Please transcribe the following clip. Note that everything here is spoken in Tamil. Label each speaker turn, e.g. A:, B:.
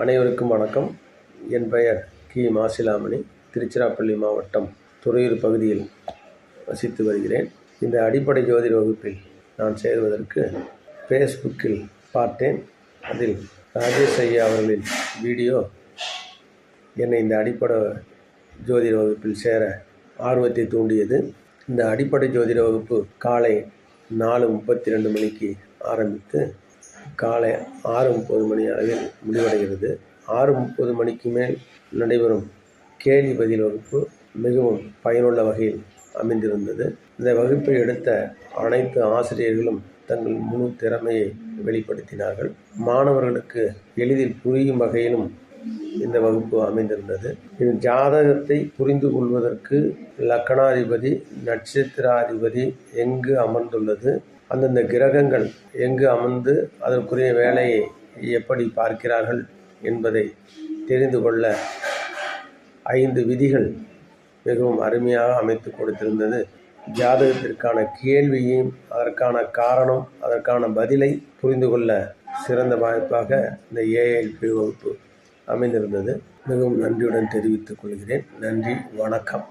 A: அனைவருக்கும் வணக்கம். என் பெயர் கி. மாசிலாமணி திருச்சிராப்பள்ளி மாவட்டம் துறையூர் பகுதியில் வசித்து வருகிறேன். இந்த அடிப்படை ஜோதிட வகுப்பில் நான் சேருவதற்கு ஃபேஸ்புக்கில் பார்த்தேன். அதில் ராஜேஷ் ஐயா அவர்களின் வீடியோ என்னை இந்த அடிப்படை ஜோதிட வகுப்பில் சேர ஆர்வத்தை தூண்டியது. இந்த அடிப்படை ஜோதிட வகுப்பு காலை நாலு முப்பத்தி ரெண்டு மணிக்கு ஆரம்பித்து காலை ஆறு முப்பது மணி அளவில் முடிவடைகிறது. ஆறு முப்பது மணிக்கு மேல் நடைபெறும் கேள்வி பதில் வகுப்பு மிகவும் பயனுள்ள வகையில் அமைந்திருந்தது. இந்த வகுப்பை எடுத்த அனைத்து ஆசிரியர்களும் தங்கள் முழு திறமையை வெளிப்படுத்தினார்கள். மாணவர்களுக்கு எளிதில் புரியும் வகையிலும் இந்த வகுப்பு அமைந்திருந்தது. இது ஜாதகத்தை புரிந்து கொள்வதற்கு லக்கணாதிபதி நட்சத்திராதிபதி எங்கு அமர்ந்துள்ளது? அந்தந்த கிரகங்கள் எங்கு அமர்ந்து அதற்குரிய வேலையை எப்படி பார்க்கிறார்கள் என்பதை தெரிந்து கொள்ள ஐந்து விதிகள் மிகவும் அருமையாக அமைத்து கொடுத்திருந்தது. ஜாதகத்திற்கான கேள்வியையும் அதற்கான காரணம் அதற்கான பதிலை புரிந்து கொள்ள சிறந்த வாய்ப்பாக இந்த ஏஎல்பி வகுப்பு அமைந்திருந்தது. மிகவும் நன்றியுடன் தெரிவித்துக் கொள்கிறேன். நன்றி வணக்கம்.